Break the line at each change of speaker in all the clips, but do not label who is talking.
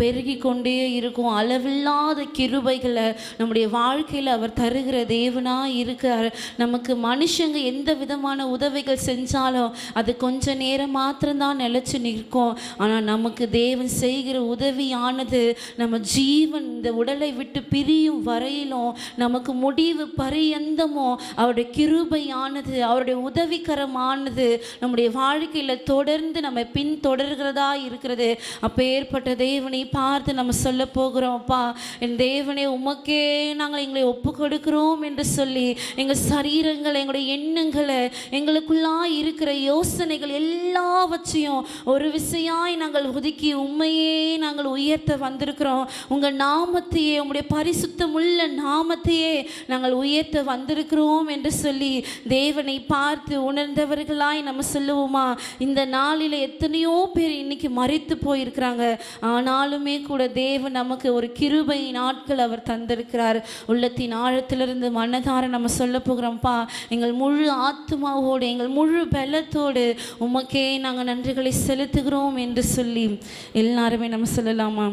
பெருகி கொண்டே இருக்கும். அளவில்லாத கிருபைகளை நம்முடைய வாழ்க்கையில் அவர் தருகிற தேவனாக இருக்கார் நமக்கு மனுஷங்க எந்த விதமான உதவிகள் செஞ்சாலும் அது கொஞ்ச நேரம் மாத்திரம்தான் நிலச்சி நிற்கும். ஆனால் நமக்கு தேவன் செய்கிற உதவியானது நம்ம ஜீவன் இந்த உடலை விட்டு பிரியும் வரையிலும் நமக்கு முடிவு பரியந்தமோ அவருடைய கிருபையானது அவருடைய உதவிகரமானது நம்முடைய வாழ்க்கையில் தொடர்ந்து நம்ம பின்தொடர்கிறதா இருக்கிறது. அப்போ ஏற்பட்ட தேவனை பார்த்து நம்ம சொல்ல போகிறோம்ப்பா என் தேவனே உமக்கே நாங்கள் எங்களை ஒப்பு கொடுக்கிறோம் என்று சொல்லி எங்கள் சரீரங்களை எங்களுடைய எண்ணங்களை எங்களுக்குள்ளா இருக்கிற யோசனைகள் எல்லாவற்றையும் ஒரு விசையாய் நாங்கள் ஒதுக்கி உண்மையே நாங்கள் உயர்த்த வந்திருக்கிறோம். உங்கள் நாமத்தையே உங்களுடைய பரிசுத்தமுள்ள நாமத்தையே நாங்கள் உயர்த்த வந்திருக்கிறோம் என்று சொல்லி தேவனை பார்த்து உணர்ந்தவர்களாய் நம்ம சொல்லுவோமா இந்த நாளில் எத்தனையோ பேர் இன்னைக்கு மறித்து போயிருக்கிறாங்க. ஆனாலும் கூட தேவன் நமக்கு ஒரு கிருபை நாட்கள் அவர் தந்திருக்கிறார். உள்ளத்தின் ஆழத்திலிருந்து மனதார நம்ம சொல்ல போகிறோம்ப்பா. எங்கள் முழு ஆத்மாவோடு எங்கள் முழு பலத்தோடு உமக்கே நாங்கள் நன்றிகளை செலுத்துகிறோம் என்று சொல்லி எல்லாருமே நம்ம சொல்லலாமா?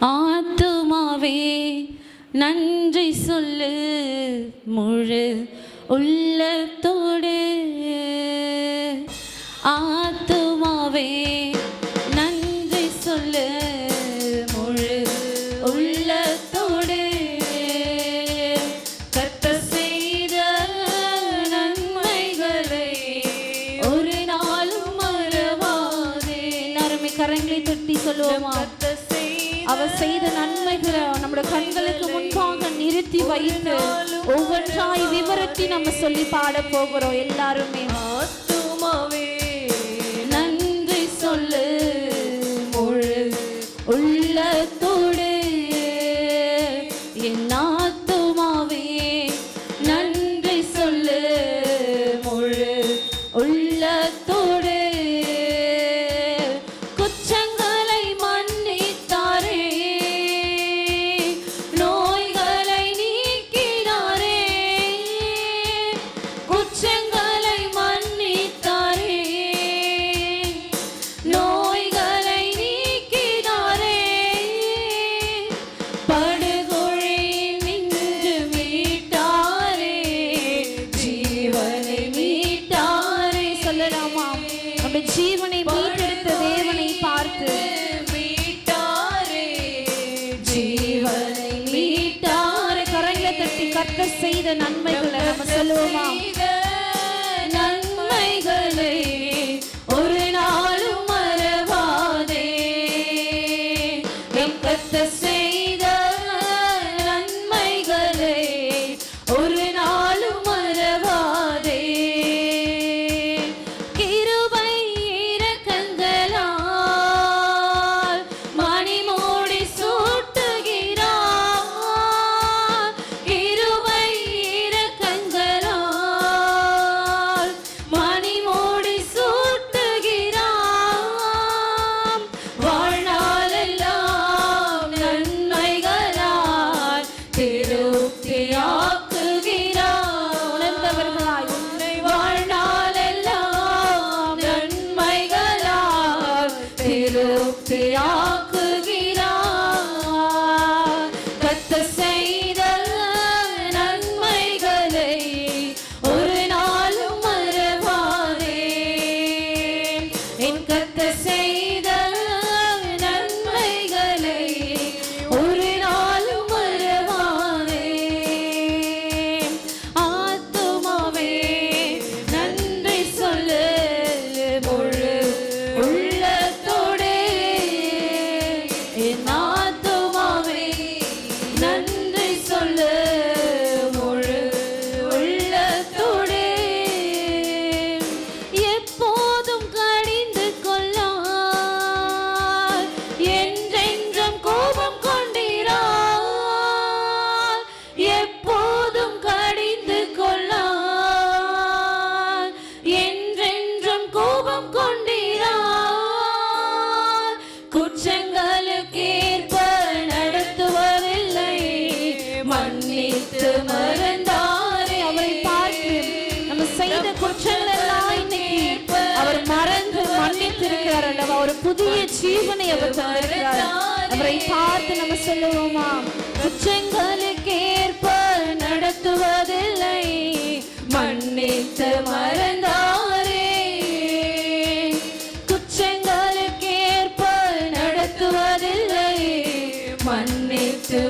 ஆத்துமாவே நன்றி சொல்லு முழு உள்ளத்தோடு. ஆத்துமாவே சொல்லுவோமா. அவர் செய்த நன்மைகளை நம்முடைய கண்களுக்கு முன்பாக நிறுத்தி வைத்து ஒவ்வொன்றாய் விவரத்தி நம்ம சொல்லி பாட போகிறோம் எல்லாருமே.
ஆத்துமாவே.
நன்றி சொல்லு. முழு உள்ளத்தோடு என் ஆத்துமாவே. நன்றி சொல்லு. முழு உள்ளத்தோடு நம்முடைய ஜீவனை மன்னித்து மறந்தாரே. அவரை பார்த்து நம்ம செய்த குற்றங்கள் எல்லாம் இன்னைக்கு அவர் மறந்து மன்னித்திருக்கிறார் அல்லவா? ஒரு புதிய ஜீவனை அவர் தந்திருக்கிறார். அவரை பார்த்து நம்ம சொல்லுவோமா? குற்றங்களுக்கேற்ப நடத்துவதில்லை. மன்னித்து மறந்தாரே. குற்றங்களுக்கேற்ப நடத்துவதில்லை. மன்னித்து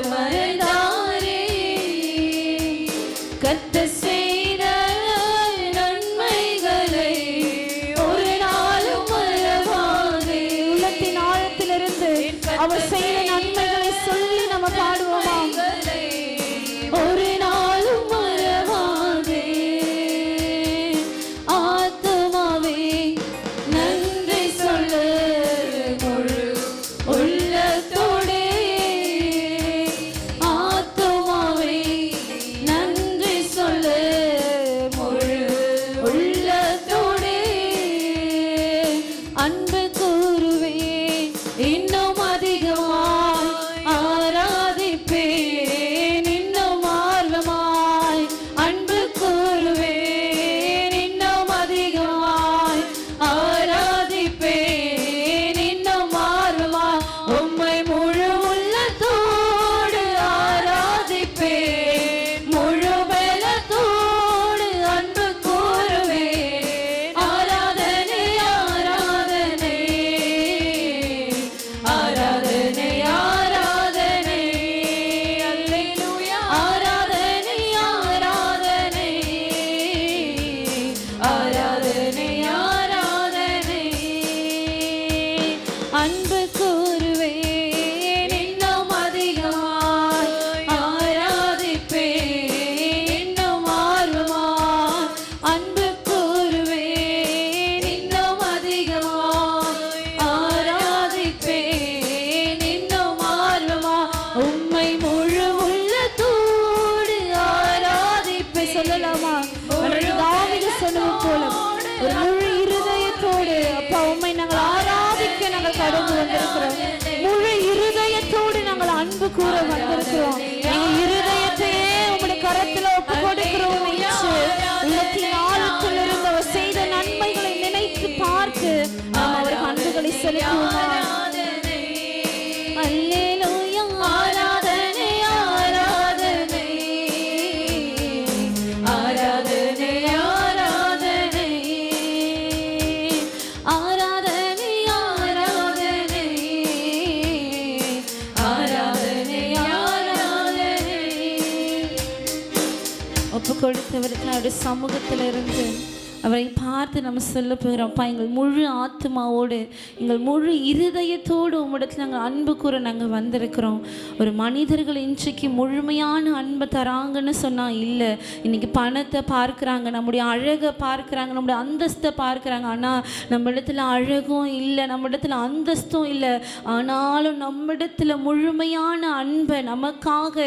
ஒப்பு கொடுத்தவர்கள் அவருடைய சமூகத்திலிருந்து அவரை பார்த்து நம்ம சொல்ல போகிறோம்ப்பா எங்கள் முழு ஆத்மாவோடு எங்கள் முழு இருதயத்தோடு உம்மிடத்தில் நாங்கள் அன்பு கூற நாங்கள் வந்திருக்கிறோம். ஒரு மனிதர்கள் இன்றைக்கு முழுமையான அன்பை தராங்கன்னு சொன்னால் இல்லை. இன்றைக்கி பணத்தை பார்க்குறாங்க நம்முடைய அழகை பார்க்குறாங்க நம்முடைய அந்தஸ்தை பார்க்குறாங்க. ஆனால் நம்ம இடத்துல அழகும் இல்லை நம்ம இடத்துல அந்தஸ்தும் இல்லை. ஆனாலும் நம்மிடத்தில் முழுமையான அன்பை நமக்காக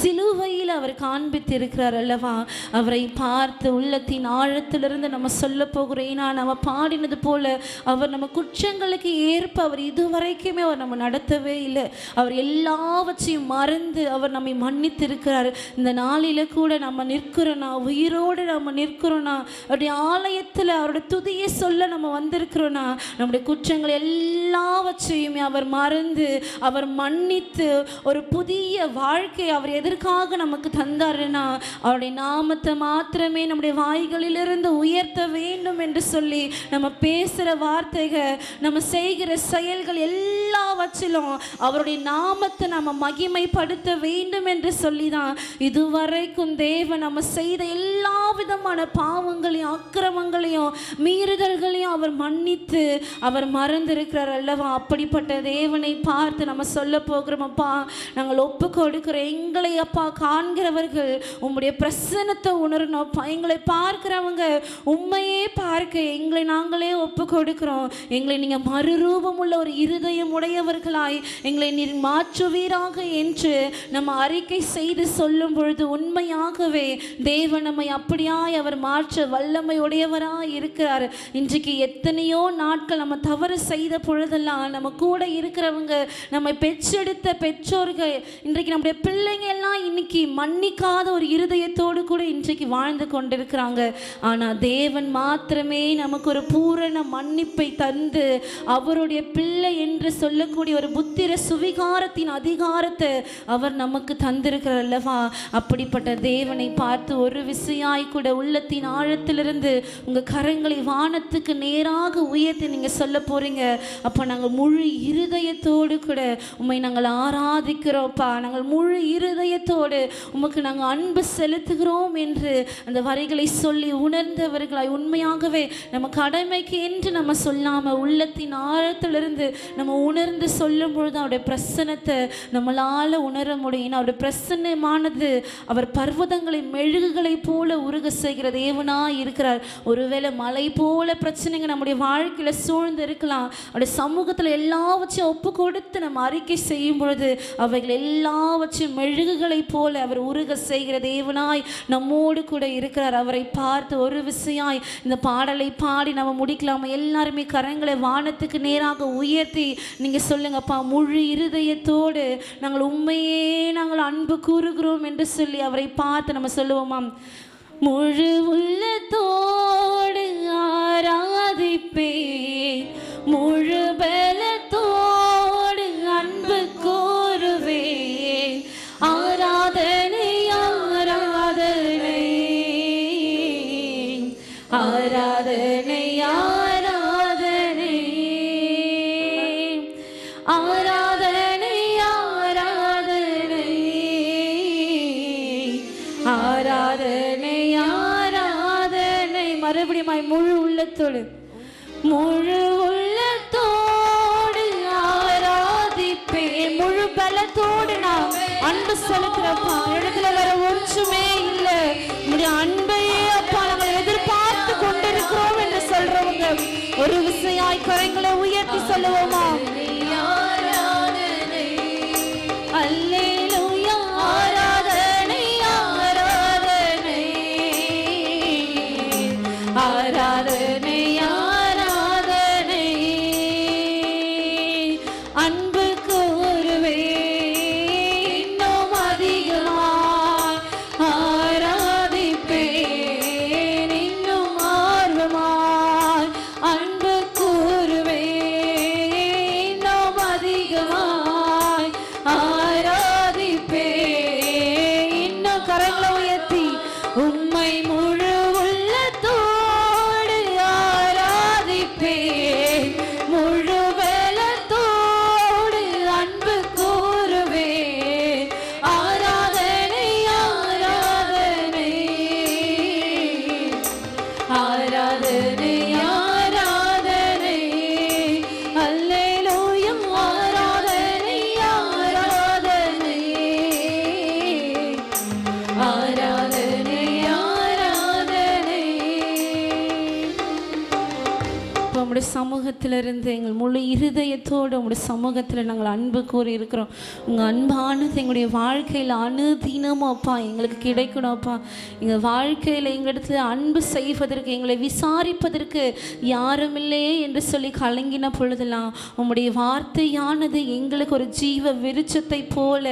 சிலுவையில் அவர் காண்பித்திருக்கிறார் அல்லவா? அவரை பார்த்து உள்ளத்தின் ஆழத்திலிருந்து நம்ம சொல்ல போகிறேனா ஏன்னா நம்ம பாடினது போல அவர் நம்ம குற்றங்களுக்கு ஏற்ப அவர் இதுவரைக்குமே அவர் நம்ம நடத்தவே இல்லை. அவர் எல்லாவற்றையும் மறந்து அவர் நம்மை மன்னித்திருக்கிறார். இந்த நாளில கூட நம்ம நிற்கிறோன்னா உயிரோடு நம்ம நிற்கிறோன்னா அவருடைய ஆலயத்தில் அவருடைய துதியை சொல்ல நம்ம வந்திருக்கிறோன்னா நம்முடைய குற்றங்கள் எல்லாவற்றையுமே அவர் மறந்து அவர் மன்னித்து ஒரு புதிய வாழ்க்கை அவர் எதற்காக நமக்கு தந்தாருன்னா அவருடைய நாமத்தை மாத்திரமே நம்முடைய வாய்களிலிருந்து உயர்த்த வேண்டும் என்று சொல்லி நம்ம பேசுகிற வார்த்தைகள் நம்ம செய்கிற செயல்கள் எல்லாம் எல்லாவற்றிலும் அவருடைய நாமத்தை நம்ம மகிமைப்படுத்த வேண்டும் என்று சொல்லி தான் இதுவரைக்கும் தேவன் நம்ம செய்த எல்லா விதமான பாவங்களையும் அக்கிரமங்களையும் மீறுதல்களையும் அவர் மன்னித்து அவர் மறந்திருக்கிறார் அல்லவா? அப்படிப்பட்ட தேவனை பார்த்து நம்ம சொல்ல போகிறோம் அப்பா. நாங்கள் ஒப்பு கொடுக்கிற எங்களை அப்பா காண்கிறவர்கள் உம்முடைய பிரசன்னத்தை உணரணும். எங்களை பார்க்கிறவங்க உண்மையே பார்க்க எங்களை நாங்களே ஒப்பு கொடுக்கிறோம் எங்களை நீங்கள் மறுரூபம் உள்ள ஒரு இருதயம் உடையவர்களாய் எங்களை நீர் மாற்றுவீராக என்று நம்ம அறிக்கை செய்து சொல்லும் பொழுது உண்மையாகவே தேவன் நம்மை அப்படியாய் அவர் மாற்ற வல்லமை உடையவராய் இருக்கிறார். இன்றைக்கு எத்தனையோ நாட்கள் நம்ம தவறு செய்த பொழுதெல்லாம் நம்ம கூட இருக்கிறவங்க நம்மை பெற்றெடுத்த பெற்றோர்கள் இன்றைக்கு நம்முடைய பிள்ளைங்க எல்லாம் இன்னைக்கு மன்னிக்காத ஒரு இருதயத்தோடு கூட இன்றைக்கு வாழ்ந்து கொண்டிருக்கிறாங்க. ஆனால் தேவன் மாத்திரமே நமக்கு ஒரு பூரண மன்னிப்பை தந்து அவருடைய பிள்ளை என்று சொல்லி சொல்லக்கூடிய ஒரு புத்திர சுவிகாரத்தின் அதிகாரத்தை அவர் நமக்கு தந்திருக்கிறார் அல்லவா? அப்படிப்பட்ட தேவனை பார்த்து ஒரு விசையாய் கூட உள்ளத்தின் ஆழத்திலிருந்து உங்கள் கரங்களை வானத்துக்கு நேராக உயர்த்தி நீங்கள் சொல்ல போகிறீங்க அப்போ நாங்கள் முழு இருதயத்தோடு கூட உம்மை நாங்கள் ஆராதிக்கிறோம்ப்பா. நாங்கள் முழு இருதயத்தோடு உமக்கு நாங்கள் அன்பு செலுத்துகிறோம் என்று அந்த வரிகளை சொல்லி உணர்ந்தவர்களாய் உண்மையாகவே நம்ம கடமைக்கு என்று நம்ம சொல்லாமல் உள்ளத்தின் ஆழத்திலிருந்து நம்ம உணர் உணர்ந்து சொல்லும் பொழுது அவருடைய பிரசனத்தை நம்மளால் உணர முடியும். அவருடைய பிரசன்னமானது அவர் பர்வதங்களை மெழுகுகளை போல உருக செய்கிற தேவனா இருக்கிறார். ஒருவேளை மலை போல பிரச்சனைங்க நம்முடைய வாழ்க்கையில் சூழ்ந்து இருக்கலாம். அவருடைய சமூகத்தில் எல்லாவற்றையும் ஒப்பு கொடுத்து நம்ம அறிக்கை செய்யும் பொழுது அவைகள் எல்லாவற்றையும் மெழுகுகளை போல அவர் உருக செய்கிற தேவனாய் நம்மோடு கூட இருக்கிறார். அவரை பார்த்து ஒரு விசையாய் இந்த பாடலை பாடி நம்ம முடிக்கலாமா? எல்லாருமே கரங்களை வானத்துக்கு நேராக உயர்த்தி நீங்கள் சொல்லுங்கப்பா முழு இருதயத்தோடு நாங்கள் உண்மையே நாங்கள் அன்பு கூறுகிறோம் என்று சொல்லி அவரை பார்த்து நம்ம சொல்லுவோமாம் முழு உள்ளத்தோடு ஆராதிப்பேன் முழு பல அன்பு செலுத்துறப்பா இடத்துல வேற ஒன்றுமே இல்லை. உங்களுடைய அன்பையே அப்பா நாங்கள் எதிர்பார்த்து கொண்டிருக்கிறோம் என்று சொல்றவங்க ஒரு விசையாய் கரங்களை உங்களுடைய சமூகத்திலிருந்து எங்கள் முழு இருதயத்தோடு உங்களுடைய சமூகத்தில் நாங்கள் அன்பு கூறி இருக்கிறோம் உங்கள் அன்பானது எங்களுடைய வாழ்க்கையில் அனுதினமும் எங்களுக்கு கிடைக்கணும்ப்பா எங்கள் வாழ்க்கையில் எங்களிடத்துல அன்பு செய்வதற்கு எங்களை விசாரிப்பதற்கு யாரும் இல்லையே என்று சொல்லி கலங்கின பொழுதெல்லாம் உங்களுடைய வார்த்தையானது எங்களுக்கு ஒரு ஜீவ விருச்சத்தை போல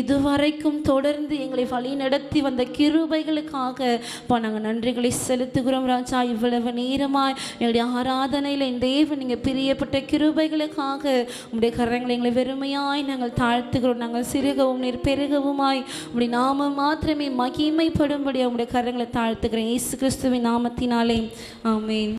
இதுவரைக்கும் தொடர்ந்து எங்களை வழி நடத்தி வந்த கிருபைகளுக்காக இப்போ நாங்கள் நன்றிகளை செலுத்துகிறோம் ராஜா. இவ்வளவு நேரமாய் எங்களுடைய ஆராதனையில் இந்த தேவன் நீங்கள் பிரியப்பட்ட கிருபைகளுக்காக உங்களுடைய கரங்களை எங்களை வெறுமையாய் நாங்கள் தாழ்த்துகிறோம். நாங்கள் சிறுகவும் நீர் பெருகவுமாய் உங்களுடைய நாமம் மாத்திரமே மகிமைப்படும்படி உங்களுடைய கரங்களை தாழ்த்துக்கிறேன் இயேசு கிறிஸ்துவின் நாமத்தினாலே. ஆமேன்.